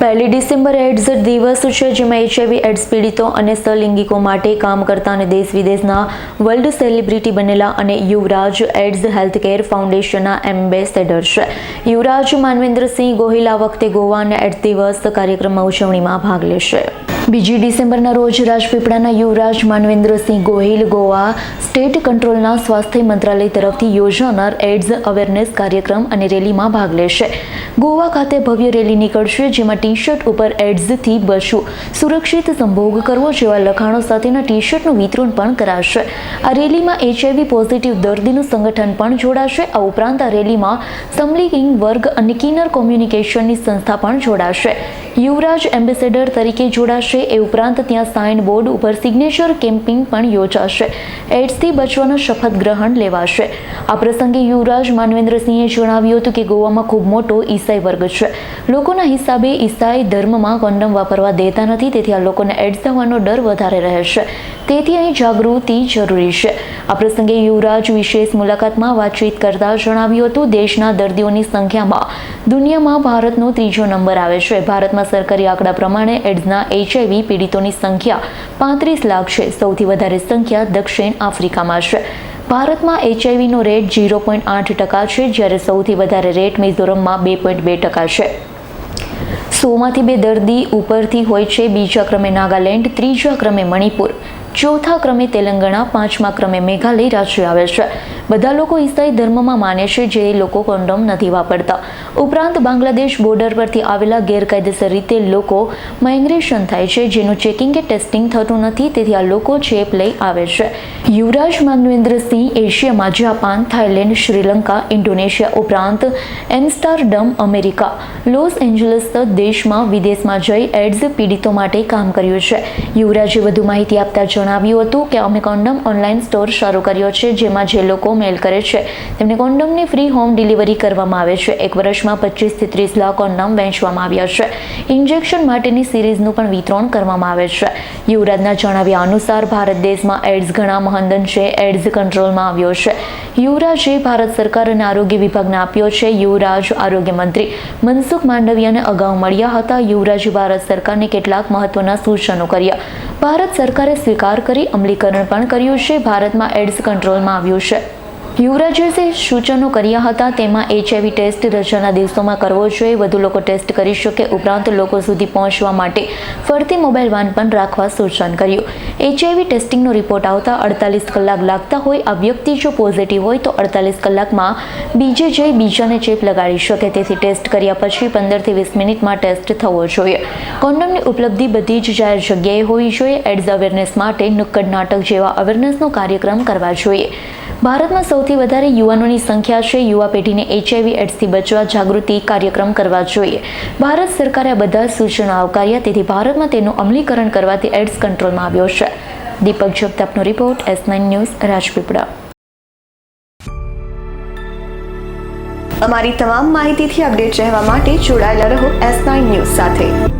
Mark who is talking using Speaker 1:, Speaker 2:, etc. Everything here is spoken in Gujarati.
Speaker 1: પહેલી ડિસેમ્બર એડ્સ દિવસ છે, જેમાં એચઆઈવી એડ્સ પીડિતો અને સલિંગિકો માટે કામ કરતા અને દેશ વિદેશના વર્લ્ડ સેલિબ્રિટી બનેલા અને યુવરાજ એડ્સ હેલ્થકેર ફાઉન્ડેશનના એમ્બેસેડર છે. યુવરાજ માનવેન્દ્રસિંહ ગોહિલ આ વખતે ગોવા એડ્સ દિવસ કાર્યક્રમમાં ઉજવણીમાં ભાગ લેશે. બીજી ડિસેમ્બરના રોજ રાજપીપળાના યુવરાજ માનવેન્દ્રસિંહ ગોહિલ ગોવા સ્ટેટ કંટ્રોલના સ્વાસ્થ્ય મંત્રાલય તરફથી યોજાનાર એડ્સ અવેરનેસ કાર્યક્રમ અને રેલીમાં ભાગ લેશે. ગોવા ખાતે ભવ્ય રેલી નીકળશે, જેમાં ટી શર્ટ ઉપર એડ્સથી બચવું સુરક્ષિત સંભોગ કરવો જેવા લખાણો સાથેના ટી શર્ટનું વિતરણ પણ કરાશે. આ રેલીમાં એચઆઈવી પોઝિટિવ દર્દીનું સંગઠન પણ જોડાશે. આ ઉપરાંત આ રેલીમાં સમલિંગ વર્ગ અને કિનર કોમ્યુનિકેશનની સંસ્થા પણ જોડાશે. યુવરાજ એમ્બેસેડર તરીકે જોડાશે એ ઉપરાંત ત્યાં સાઇન બોર્ડ ઉપર સિગ્નેચર કેમ્પિંગ પણ યોજાશે. એડ્સથી બચવાનો શપથ ગ્રહણ લેવાશે. આ પ્રસંગે યુવરાજ માનવેન્દ્રસિંહે જણાવ્યું હતું કે ગોવામાં ખૂબ મોટો ઈસાઈ વર્ગ છે. લોકોના હિસાબે ઈસાઈ ધર્મમાં કોન્ડમ વાપરવા દેતા નથી, તેથી આ લોકોને એડ્સ થવાનો ડર વધારે રહે છે તેથી અહીં જાગૃતિ જરૂરી છે. આ પ્રસંગે યુવરાજ વિશેષ મુલાકાતમાં વાતચીત કરતા જણાવ્યું હતું, દેશના દર્દીઓની સંખ્યામાં દુનિયામાં ભારતનો ત્રીજો નંબર આવે છે. ભારતમાં સરકારી આંકડા પ્રમાણે એડ્સના એચઆઈવી પીડિતોની સંખ્યા પાંત્રીસ લાખ છે. સૌથી વધારે સંખ્યા દક્ષિણ આફ્રિકામાં છે. ભારતમાં એચઆઈવીનો રેટ ઝીરો પોઈન્ટ આઠ ટકા છે, જ્યારે સૌથી વધારે રેટ મિઝોરમમાં બે પોઈન્ટ બે ટકા છે. સોમાંથી બે દર્દી ઉપરથી હોય છે. બીજા ક્રમે નાગાલેન્ડ, ત્રીજા ક્રમે મણિપુર. ચોથા ક્રમે તેલંગાણા, પાંચમા ક્રમે મેઘાલય રાજ્ય આવે છે. બધા લોકો ઈસાઈ ધર્મમાં માને છે જે લોકો કોન્ડોમ નથી વાપરતા. ઉપરાંત બાંગ્લાદેશ બોર્ડર પરથી આવેલા ગેરકાયદેસર રીતે લોકો માઇગ્રેશન થાય છે, જેનું ચેકિંગ કે ટેસ્ટિંગ થતું નથી, તેથી આ લોકો ચેપ લઈ આવે છે. યુવરાજ માનવેન્દ્રસિંહ, એશિયામાં જાપાન, થાઇલેન્ડ, શ્રીલંકા, ઇન્ડોનેશિયા ઉપરાંત એમ્સ્ટરડમ, અમેરિકા, લોસ એન્જલસ દેશમાં વિદેશમાં જઈ એડ્સ પીડિતો માટે કામ કર્યું છે. યુવરાજે વધુ માહિતી આપતા જણાવ્યું હતું કે અમે કોન્ડમ ઓનલાઈન સ્ટોર શરૂ કર્યો છે, જેમાં જે લોકો મેલ કરે છે, તેમને કોન્ડમની ફ્રી હોમ ડિલિવરી કરવામાં આવે છે. એક વર્ષમાં પચીસથી ત્રીસ લાખ કોન્ડમ વેચવામાં આવ્યા છે. ઇન્જેક્શન માટેની સિરીઝનું પણ વિતરણ કરવામાં આવે છે. યુવરાજના જણાવ્યા અનુસાર, ભારત દેશમાં એડ્સ ઘણા મહંદન છે, એડ્સ કંટ્રોલમાં આવ્યો છે. યુવરાજે ભારત સરકાર અને આરોગ્ય વિભાગને આપ્યો છે. યુવરાજ આરોગ્ય મંત્રી મનસુખ માંડવિયાને અગાઉ મળ્યા હતા. યુવરાજે ભારત સરકારને કેટલાક મહત્વના સૂચનો કર્યા. ભારત સરકારે સ્વીકાર કરી અમલીકરણ પણ કર્યું છે. ભારતમાં એડ્સ કંટ્રોલમાં આવ્યું છે. યુવરાજે સૂચનો કર્યા હતા. તેમાં એચઆઈવી ટેસ્ટ રજાના દિવસોમાં કરવો જોઈએ. વધુ લોકો ટેસ્ટ કરી શકે ઉપરાંત લોકો સુધી પહોંચવા માટે ફરતી મોબાઈલ વાન પણ રાખવા સૂચન કર્યું. એચઆઈવી ટેસ્ટિંગનો રિપોર્ટ આવતા અડતાલીસ કલાક લાગતા હોય. આ વ્યક્તિ જો પોઝિટિવ હોય તો અડતાલીસ કલાકમાં બીજે જઈ બીજાને ચેપ લગાડી શકે. તેથી ટેસ્ટ કર્યા પછી પંદરથી વીસ મિનિટમાં ટેસ્ટ થવો જોઈએ. કોન્ડમની ઉપલબ્ધિ બધી જ જાહેર જગ્યાએ હોવી જોઈએ. એડ્સ અવેરનેસ માટે નુક્કડ નાટક જેવા અવેરનેસનો કાર્યક્રમ કરવા જોઈએ. ભારતમાં સૌથી વધારે યુવાનોની સંખ્યા છે. યુવા પેઢીને એચઆઈવી એડ્સથી બચવા જાગૃતિ કાર્યક્રમ કરવા જોઈએ. ભારત સરકારે આ બધા સૂચનો આવકાર્યા, તેથી ભારતમાં તેનું અમલીકરણ કરવાથી એડ્સ કંટ્રોલમાં આવ્યો છે. Deepak જગતાપનો report S nine news, Rajpipla.
Speaker 2: અમારી તમામ માહિતીથી અપડેટ રહેવા માટે જોડાયેલા રહો એસ નાઇન ન્યૂઝ સાથે.